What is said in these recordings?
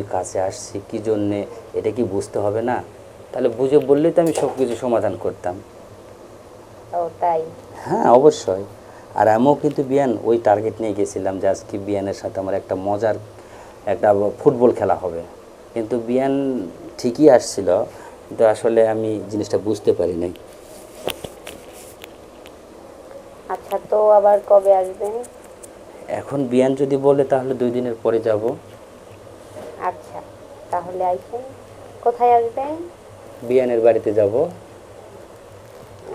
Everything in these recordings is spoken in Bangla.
যদি কাছে আসছি কী জন্যে? এটা কি বুঝতে হবে না? তাহলে বুঝে বললেই তো আমি সব কিছু সমাধান করতাম। ও তাই? হ্যাঁ অবশ্যই। আর আমিও কিন্তু বিয়ান ওই টার্গেট নিয়ে গেছিলাম যে আজকে বিয়ানের সাথে আমার একটা মজার একটা ফুটবল খেলা হবে। কিন্তু বিয়ান ঠিকই আসছিল কিন্তু আসলে আমি জিনিসটা বুঝতে পারি নাই। আচ্ছা তো আবার কবে আসবেন এখন বিয়ান যদি বলে তাহলে দুই দিনের পরে যাব। তাহলে আইসেন কোথায় আসবেন? বিয়ানের বাড়িতে যাব।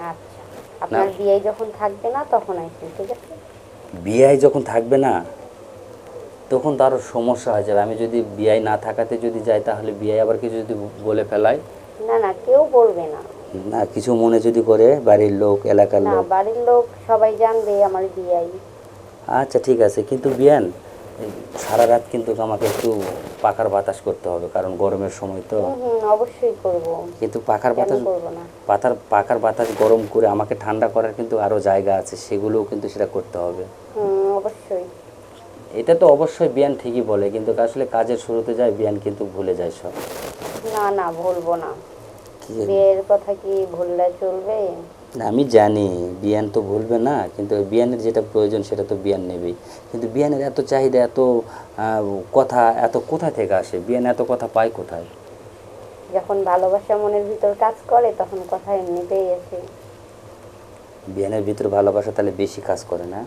আচ্ছা আপনার বিয়ে যখন থাকবে না তখন আইসেন ঠিক আছে? বিয়ায় যখন থাকবে না তখন তো আরও সমস্যা হয়ে যাবে। আমি যদি বিয়ায় না থাকাতে যদি যাই তাহলে বিয়ায় আবার কিছু যদি বলে ফেলাই না না কেউ বলবে না। না কিছু মনে যদি করে বাড়ির লোক এলাকার না লোক। বাড়ির লোক সবাই জানবে আমার বিয়াই। আচ্ছা ঠিক আছে। কিন্তু বিয়ান সারা রাত কিন্তু আমাকে একটু পাখার বাতাস করতে হবে কারণ গরমের সময় তো। অবশ্যই করব। কিন্তু পাখার বাতাস করব না? পাতার পাখার বাতাস গরম করে আমাকে ঠান্ডা করার কিন্তু আরও জায়গা আছে সেগুলোও কিন্তু সেটা করতে হবে। অবশ্যই। এটা তো অবশ্যই বিয়ান ঠিকই বলে কিন্তু আসলে কাজের শুরুতে যায় বিয়ান কিন্তু ভুলে যায় সব। না না ভুলবো না। বিয়ের কথা কি ভুললে চলবে? আমি জানি বিয়ান তো ভুলবে না কিন্তু বিয়ানের যেটা প্রয়োজন সেটা তো বিয়ান নেবেই। কিন্তু বিয়ানের এত চাহিদা এত কথা এত কোথা থেকে আসে? বিয়ান এত কথা পায় কোথায়? যখন ভালোবাসা মনের ভিতর কাজ করে তখন কথা এমনিতেই আসে। বিয়ানের ভিতর ভালোবাসা তাহলে বেশি কাজ করে না?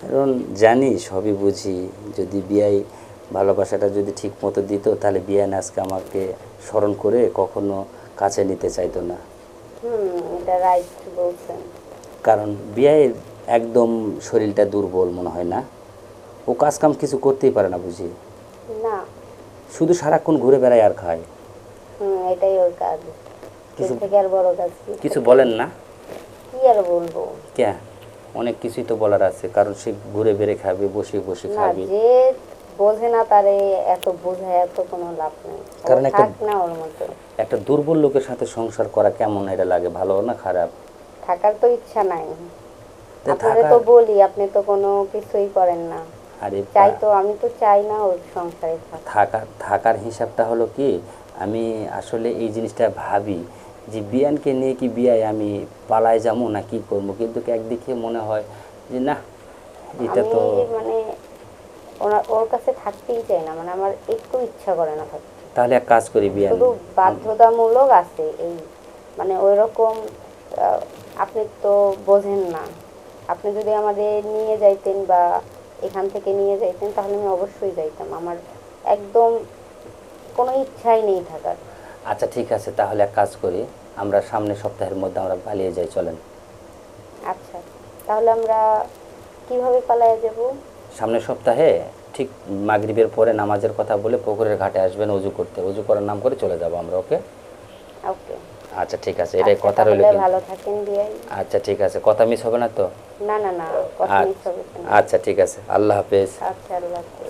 কারণ জানি সবই বুঝি যদি বিয়াই ভালোবাসাটা যদি ঠিক মতো দিত তাহলে বিয়ান আজকে আমাকে স্মরণ করে কখনো কাছে নিতে চাইতো না। কারণ বিয়ের একদম শরীরটা দুর্বল মনে হয় না। ও কাজ কাম কিছু করতেই পারে না বুঝি। না। শুধু সারাক্ষণ ঘুরে বেড়ায় আর খায়। এটাই ওর কাজ। কিছু- থেকে আর বড় কাজ কিছু বলেন না। কি আর বলব? কে? অনেক কিছুই তো বলার আছে। কারণ সে ঘুরে বেড়ে খাবে বসে বসে খাবে। বোঝে না তারে এত বোঝায় এত কোনো লাভ নেই। কারণ একটা- না ওর মতো। একটা দুর্বল লোকের সাথে সংসার করা কেমন এটা লাগে ভালো না খারাপ? থাকার তো ইচ্ছা নাই। তো তো বলি আপনি তো কোনো কিছুই করেন না। আরে চাই তো আমি তো চাই না ওর সংসারে থাকা। থাকা থাকার হিসাবটা হলো কি আমি আসলে এই জিনিসটা ভাবি যে বিয়ানকে নিয়ে কি বিয়ায় আমি পালায় যাব না কি করব? কিন্তু একদিকে মনে হয় যে না এটা তো মানে ওনার ওর কাছে থাকতেই চাই না মানে আমার একটু ইচ্ছা করে না থাকতে। তাহলে এক কাজ করি বিয়ান। শুধু বাধ্যতামূলক আছে এই মানে ওই রকম আপনি তো বোঝেন না। আপনি যদি আমাদের নিয়ে যাইতেন বা এখান থেকে নিয়ে যাইতেন তাহলে আমি অবশ্যই যাইতাম। আমার একদম কোনো ইচ্ছাই নেই থাকার। আচ্ছা ঠিক আছে তাহলে এক কাজ করি আমরা সামনের সপ্তাহের মধ্যে আমরা পালিয়ে যাই চলেন। আচ্ছা তাহলে আমরা কীভাবে পালায়া যাব? সামনের সপ্তাহে ঠিক মাগরিবের পরে নামাজের কথা বলে পুকুরের ঘাটে আসবেন অজু করতে অজু করার নাম করে চলে যাব আমরা ওকে ওকে আচ্ছা ঠিক আছে এটাই আচ্ছা, কথা রইল ভালো থাকেন বিয়াই আচ্ছা ঠিক আছে কথা মিস হবে না তো না না না কথা আচ্ছা। মিস হবে না। আচ্ছা ঠিক আছে আল্লাহ হাফেজ আচ্ছা আল্লাহ হাফেজ।